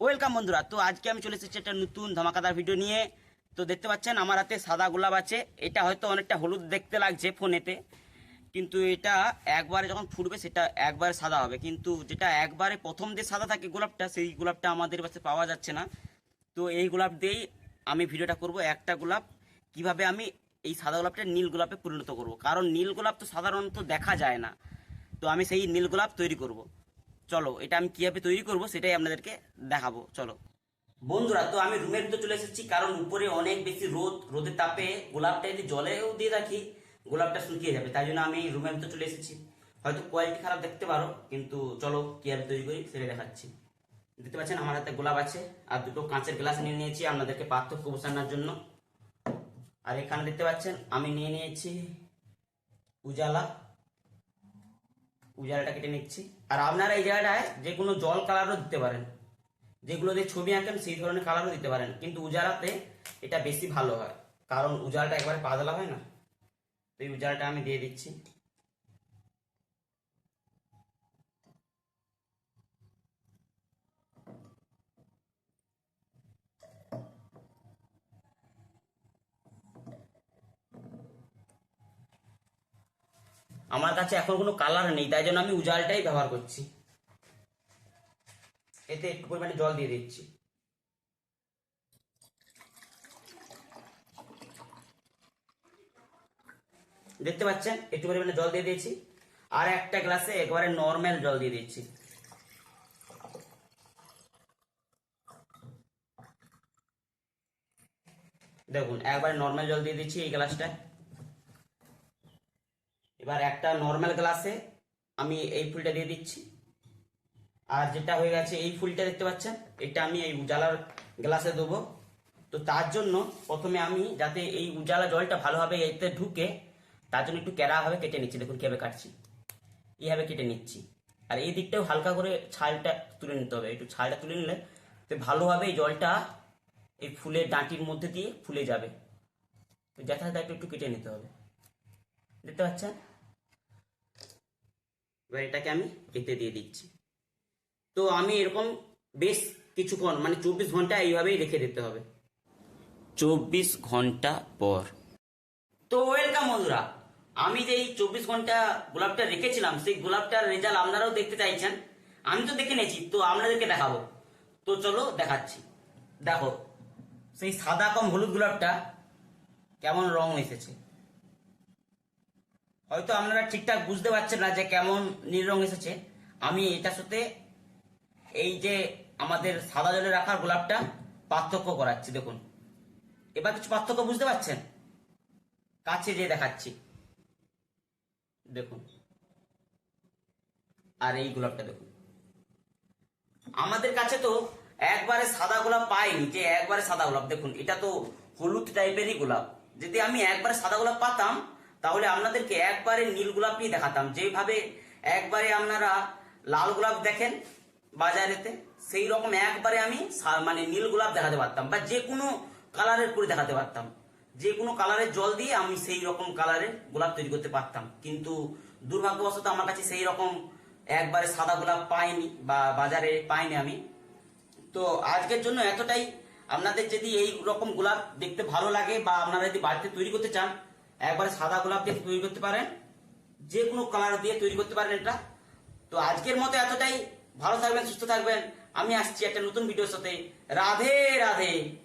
Welcome বন্ধুরা, তো আজকে আমি চলে এসেছি একটা নতুন ধামাকাদার ভিডিও নিয়ে। তো দেখতে পাচ্ছেন, আমার হাতে সাদা গোলাপ আছে। এটা হয়তো অনেকটা হলুদ দেখতে লাগছে ফোনেতে, কিন্তু এটা একবারে যখন ফুটবে, সেটা একবারে সাদা হবে। কিন্তু যেটা একবারে প্রথম দিয়ে সাদা থাকে গোলাপটা, সেই গোলাপটা আমাদের কাছে পাওয়া যাচ্ছে না। তো এই গোলাপ দিয়েই আমি ভিডিওটা করব, একটা গোলাপ। কীভাবে আমি এই সাদা গোলাপটা নীল গোলাপে পরিণত করব? কারণ নীল গোলাপ তো সাধারণত দেখা যায় না। তো আমি সেই নীল গোলাপ তৈরি করব। চলো, এটা আমি কীভাবে তৈরি করব সেটাই আপনাদেরকে দেখাবো, চলো। বন্ধুরা, তো আমি রুমের ভিতরে চলে এসেছি, কারণ উপরে অনেক বেশি রোদ, রোদের তাপে গোলাপটা যদি জলেও দিয়ে রাখি, গোলাপটা শুকিয়ে যাবে, তাই জন্য আমি রুমের ভিতরে চলে এসেছি। হয়তো কোয়ালিটি খারাপ দেখতে পারো, কিন্তু চলো কীভাবে তৈরি করি সেটা দেখাচ্ছি। দেখতে পাচ্ছেন, আমার হাতে গোলাপ আছে, আর দুটো কাঁচের গ্লাস নিয়ে নিয়েছি, আপনাদেরকে পার্থক্য বোঝানোর জন্য। আর এখানে দেখতে পাচ্ছেন, আমি নিয়ে নিয়েছি উজালা। উজালাটা কেটে নিচ্ছি। আর আপনারা এই জায়গাটায় যে কোনো জল কালারও দিতে পারেন। যেগুলো দিয়ে ছবি আঁকেন, সেই ধরনের কালারও দিতে পারেন। কিন্তু উজালাতে এটা বেশি ভালো হয়। কারণ উজালটা একবারে পাতলা হয় না। তো এই উজালটা আমি দিয়ে দিচ্ছি। আমার কাছে এখন কোনো কালার নেই, তাই জন্য আমি উজালটাই ব্যবহার করছি। এতে একটু পরিমাণে জল দিয়ে দিচ্ছি। দেখতে পাচ্ছেন? একটু পরিমাণে জল দিয়ে দিয়েছি। আর একটা গ্লাসে একবারে নর্মাল জল দিয়ে দিচ্ছি। দেখুন, একবারে নর্মাল জল দিয়ে দিচ্ছি এই গ্লাসটায় এবার একটা নর্মাল গ্লাসে আমি এই ফুলটা দিয়ে দিচ্ছি। আর যেটা হয়ে গেছে এই ফুলটা দেখতে পাচ্ছেন, এটা আমি এই উজালার গ্লাসে দেবো। তো তার জন্য প্রথমে আমি যাতে এই উজালা জলটা ভালোভাবে এতে ঢুকে, তার জন্য একটু ক্যারাভাবে কেটে নিচ্ছি। দেখুন কীভাবে কাটছি। এইভাবে কেটে নিচ্ছি। আর এই দিকটাও হালকা করে ছালটা তুলে নিতে হবে। একটু ছালটা তুলে নিলে তো ভালোভাবে এই জলটা এই ফুলের ডাঁটির মধ্যে দিয়ে ফুলে যাবে। তো যথাযথ একটু একটু কেটে নিতে হবে। দেখতে পাচ্ছেন? এবার এটাকে আমি এতে দিয়ে দিচ্ছি। তো আমি এরকম বেশ কিছুক্ষণ মানে চব্বিশ ঘণ্টা এইভাবেই রেখে দিতে হবে। চব্বিশ ঘণ্টা পর। তো ওয়েলকাম বন্ধুরা আমি যে এই চব্বিশ ঘণ্টা গোলাপটা রেখেছিলাম সেই গোলাপটার রেজাল্ট আপনারাও দেখতে চাইছেন। আমি তো দেখে নিয়েছি তো আপনাদেরকে দেখাবো। তো চলো দেখাচ্ছি। দেখো সেই সাদা কম হলুদ গোলাপটা কেমন রং এসেছে। হয়তো আপনারা ঠিকঠাক বুঝতে পারছেন না যে কেমন নীল রং এসেছে। আমি এটার সাথে এই যে আমাদের সাদা জলে রাখার গোলাপটা পার্থক্য করাচ্ছি, দেখুন। এবার কিছু পার্থক্য বুঝতে পারছেন? কাছে যে দেখাচ্ছি। দেখুন। আর এই গোলাপটা দেখুন। আমাদের কাছে তো একবারে সাদা গোলাপ পাইনি যে একবারে সাদা গোলাপ। দেখুন, এটা তো হলুদ টাইপেরই গোলাপ। যদি আমি একবারে সাদা গোলাপ পাতাম তাহলে আপনাদেরকে একবারে নীল গোলাপ নিয়ে দেখাতাম। যেভাবে একবারে আপনারা লাল গোলাপ দেখেন বাজারেতে, সেই রকম একবারে আমি মানে নীল গোলাপ দেখাতে পারতাম বা যে কোনো কালারের করে দেখাতে পারতাম। যে কোনো কালারের জল দিয়ে আমি সেই রকম কালারের গোলাপ তৈরি করতে পারতাম। কিন্তু দুর্ভাগ্যবশত আমার কাছে সেই রকম একবারে সাদা গোলাপ পাইনি বা বাজারে পাইনি আমি। তো আজকের জন্য এতটাই। আপনাদের যদি এই রকম গোলাপ দেখতে ভালো লাগে বা আপনারা যদি বাড়িতে তৈরি করতে চান একবারে সাদা গোলাপ দিয়ে তৈরি করতে পারেন যে কোনো কালার দিয়ে তৈরি করতে পারেন এটা। তো আজকের মতো এতটাই। ভালো থাকবেন, সুস্থ থাকবেন। আমি আসছি একটা নতুন ভিডিওর সাথে। রাধে রাধে।